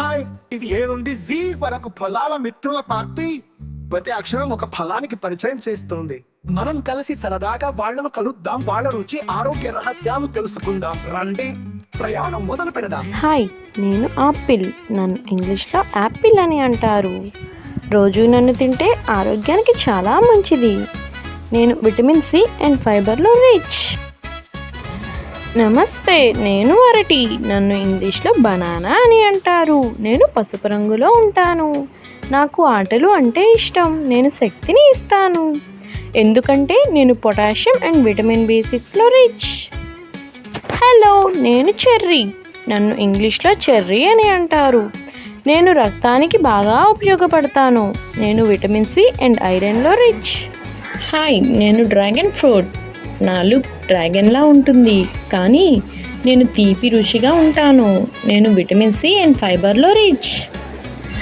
Hi ఇది ఏ నుండి G వరకు ఫలాల మిత్రుల పార్టీ? ప్రతి అక్షరం ఒక ఫలానికి పరిచయం చేస్తుంది. మనం కలిసి సరదాగా వాళ్ళను కలుద్దాం వాళ్ళ రుచి ఆరోగ్య రహస్యాలు తెలుసుకుందాం. రండి ప్రయాణం మొదలు పెడదాం. హాయ్ నేను ఆపిల్. నన్ను ఇంగ్లీష్లో యాపిల్ అని అంటారు. రోజు నన్ను తింటే ఆరోగ్యానికి చాలా మంచిది. నేను విటమిన్ సి అండ్ ఫైబర్లో రిచ్. నమస్తే నేను అరటి. నన్ను ఇంగ్లీష్లో బనానా అని అంటారు. నేను పసుపు రంగులో ఉంటాను. నాకు ఆటలు అంటే ఇష్టం. నేను శక్తిని ఇస్తాను. ఎందుకంటే నేను పొటాషియం అండ్ విటమిన్ బి సిక్స్లో రిచ్. హలో నేను చెర్రీ. నన్ను ఇంగ్లీష్లో చెర్రీ అని అంటారు. నేను రక్తానికి బాగా ఉపయోగపడతాను. నేను విటమిన్ సి అండ్ ఐరన్లో రిచ్. హాయ్ నేను డ్రాగన్ ఫ్రూట్. నా లుక్ డ్రాగన్లా ఉంటుంది. కానీ నేను తీపి రుచిగా ఉంటాను. నేను విటమిన్ సి అండ్ ఫైబర్లో రిచ్.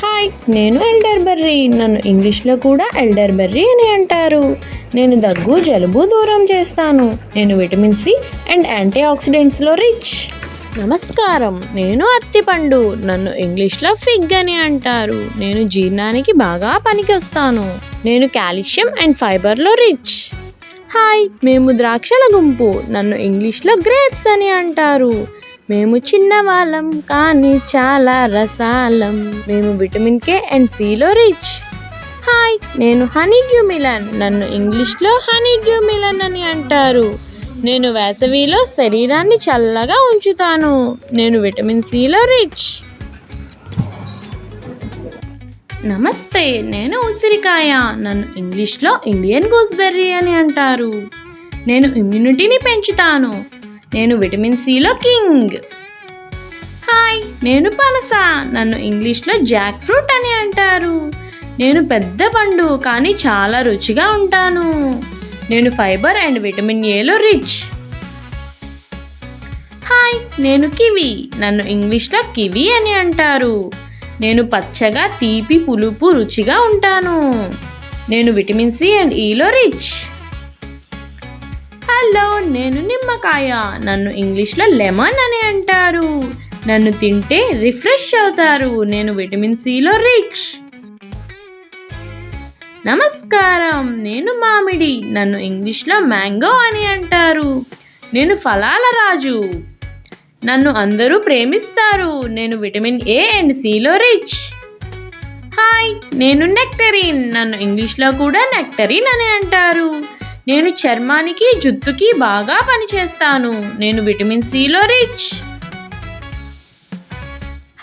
హాయ్ నేను ఎల్డర్ బెర్రీ నన్ను ఇంగ్లీష్లో కూడా ఎల్డర్ బెర్రీ అని అంటారు. నేను దగ్గు జలుబు దూరం చేస్తాను. నేను విటమిన్ సి అండ్ యాంటీ ఆక్సిడెంట్స్లో రిచ్. నమస్కారం నేను అత్తిపండు నన్ను ఇంగ్లీష్లో ఫిగ్ అని అంటారు. నేను జీర్ణానికి బాగా పనికి వస్తాను నేను కాల్షియం అండ్ ఫైబర్లో రిచ్. హాయ్ మేము ద్రాక్షల గుంపు. నన్ను ఇంగ్లీష్లో గ్రేప్స్ అని అంటారు. మేము చిన్నవాళ్ళం కానీ చాలా రసాలం. మేము విటమిన్ కే అండ్ సిలో రిచ్. హాయ్ నేను హనీ డ్యూ మిలన్. నన్ను ఇంగ్లీష్లో హనీ డ్యూ మిలన్ అని అంటారు. నేను వేసవిలో శరీరాన్ని చల్లగా ఉంచుతాను. నేను విటమిన్ సిలో రిచ్. నమస్తే నేను ఉసిరికాయ. నన్ను ఇంగ్లీష్లో ఇండియన్ గూస్బెర్రీ అని అంటారు. నేను ఇమ్యూనిటీని పెంచుతాను. నేను విటమిన్ సిలో కింగ్. హాయ్ నేను పనస. నన్ను ఇంగ్లీష్లో జాక్ ఫ్రూట్ అని అంటారు. నేను పెద్ద పండు కానీ చాలా రుచిగా ఉంటాను. నేను ఫైబర్ అండ్ విటమిన్ ఏలో రిచ్. హాయ్ నేను కివి. నన్ను ఇంగ్లీష్లో కివి అని అంటారు. నేను పచ్చగా తీపి పులుపు రుచిగా ఉంటాను. నేను విటమిన్ సి అండ్ e ఈలో రిచ్. హలో నేను నిమ్మకాయ. నన్ను ఇంగ్లీష్లో లెమన్ అని అంటారు. నన్ను తింటే రిఫ్రెష్ అవుతారు. నేను విటమిన్ సిలో రిచ్. నమస్కారం. నేను మామిడి. నన్ను ఇంగ్లీష్లో మ్యాంగో అని అంటారు. నేను ఫలాల రాజు. నన్ను అందరూ ప్రేమిస్తారు. నేను విటమిన్ ఏ అండ్ సిలో రిచ్ హాయ్ నేను నెక్టరీన్ నన్ను ఇంగ్లీష్లో కూడా నెక్టరీన్ అని అంటారు. నేను చర్మానికి జుత్తుకి బాగా పనిచేస్తాను. నేను విటమిన్ సిలో రిచ్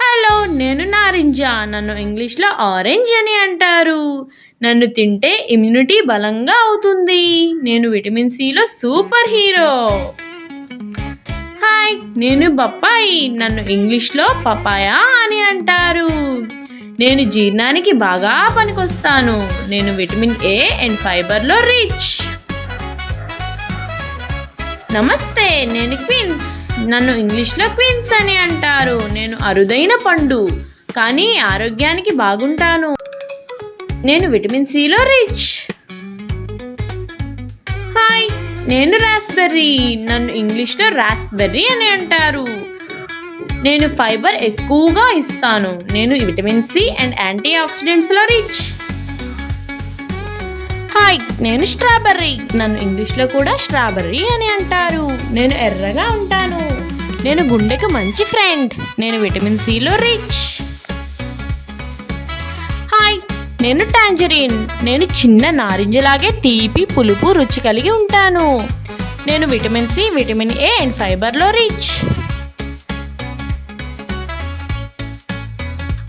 హలో నేను నారింజ. నన్ను ఇంగ్లీష్లో ఆరెంజ్ అని అంటారు. నన్ను తింటే ఇమ్యూనిటీ బలంగా అవుతుంది. నేను విటమిన్ సిలో సూపర్ హీరో హాయ్ నేను బొప్పాయి. నన్ను ఇంగ్లీష్లో పపాయా అని అంటారు. నేను జీర్ణానికి బాగా పనికొస్తాను. నేను విటమిన్ ఏ అండ్ ఫైబర్లో రిచ్. నమస్తే నేను క్వీన్స్. నన్ను ఇంగ్లీష్లో క్వీన్స్ అని అంటారు. నేను అరుదైన పండు. కానీ ఆరోగ్యానికి బాగుంటాను. నేను విటమిన్ సిలో రిచ్. హాయ్. నేను రాస్బెర్రీ నన్ను ఇంగ్లీష్లో రాస్బెర్రీ అని అంటారు. నేను ఫైబర్ ఎక్కువగా ఇస్తాను. నేను విటమిన్ సి అండ్ యాంటీ ఆక్సిడెంట్స్లో రిచ్ హాయ్ నేను స్ట్రాబెర్రీ నన్ను ఇంగ్లీష్లో కూడా స్ట్రాబెర్రీ అని అంటారు. నేను ఎర్రగా ఉంటాను. నేను గుండెకు మంచి ఫ్రెండ్ నేను విటమిన్ సిలో రిచ్ నేను టాంజరీన్ నేను చిన్న నారింజలాగే తీపి పులుపు రుచి కలిగి ఉంటాను. నేను vitamin C vitamin A and ఫైబర్లో rich.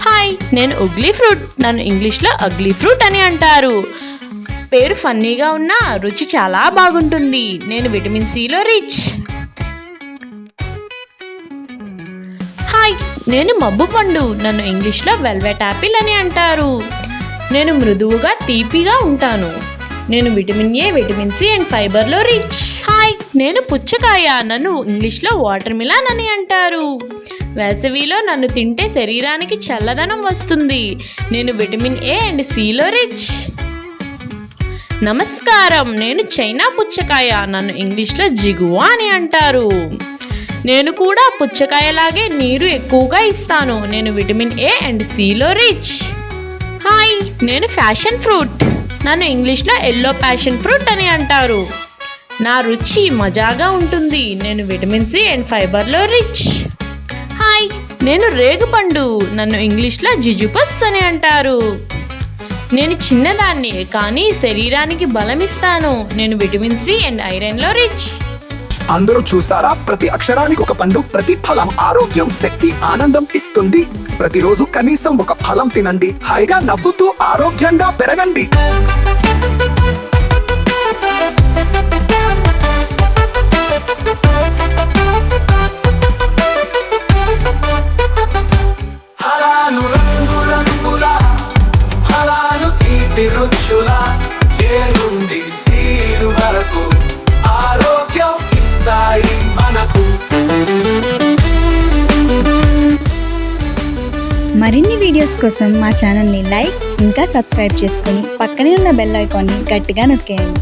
Hi నేను ఉగ్లీ ఫ్రూట్ నన్ను ఇంగ్లీష్లో అగ్లీ ఫ్రూట్ అని అంటారు. పేరు ఫన్నీగా ఉన్నా రుచి చాలా బాగుంటుంది. నేను విటమిన్ సిలో రిచ్. హాయ్ నేను మబ్బు పండు నన్ను ఇంగ్లీష్లో వెల్వెట్ యాపిల్ అని అంటారు. నేను మృదువుగా తీపిగా ఉంటాను. నేను vitamin A vitamin C and ఫైబర్లో rich hi నేను పుచ్చకాయ నన్ను ఇంగ్లీష్లో వాటర్ మిలాన్ అని అంటారు. వేసవిలో నన్ను తింటే శరీరానికి చల్లదనం వస్తుంది. నేను విటమిన్ ఏ అండ్ సిలో రిచ్ నమస్కారం. నేను చైనా పుచ్చకాయ నన్ను ఇంగ్లీష్లో జిగువా అని అంటారు. నేను కూడా పుచ్చకాయలాగే నీరు ఎక్కువగా ఇస్తాను. నేను విటమిన్ ఏ అండ్ సిలో రిచ్ హాయ్ నేను ఫ్యాషన్ ఫ్రూట్. నన్ను ఇంగ్లీష్లో ఎల్లో ప్యాషన్ ఫ్రూట్ అని అంటారు. నా రుచి మజాగా ఉంటుంది. నేను విటమిన్ సి అండ్ ఫైబర్లో రిచ్. హాయ్ నేను రేగుపండు. నన్ను ఇంగ్లీష్లో జిజుపస్ అని అంటారు. నేను చిన్నదాన్ని కానీ శరీరానికి బలం ఇస్తాను నేను విటమిన్ సి అండ్ ఐరన్లో రిచ్. అందరూ చూసారా? ప్రతి అక్షరానికి ఒక పండు ప్రతి ఫలం ఆరోగ్యం శక్తి ఆనందం ఇస్తుంది. ప్రతిరోజు కనీసం ఒక ఫలం తినండి. హాయిగా నవ్వుతూ ఆరోగ్యంగా పెరగండి. వీడియోస్ కోసం మా ఛానల్ని లైక్ ఇంకా సబ్స్క్రైబ్ చేసుకొని పక్కనే ఉన్న బెల్ ఐకాన్ని గట్టిగా నొక్కేయండి.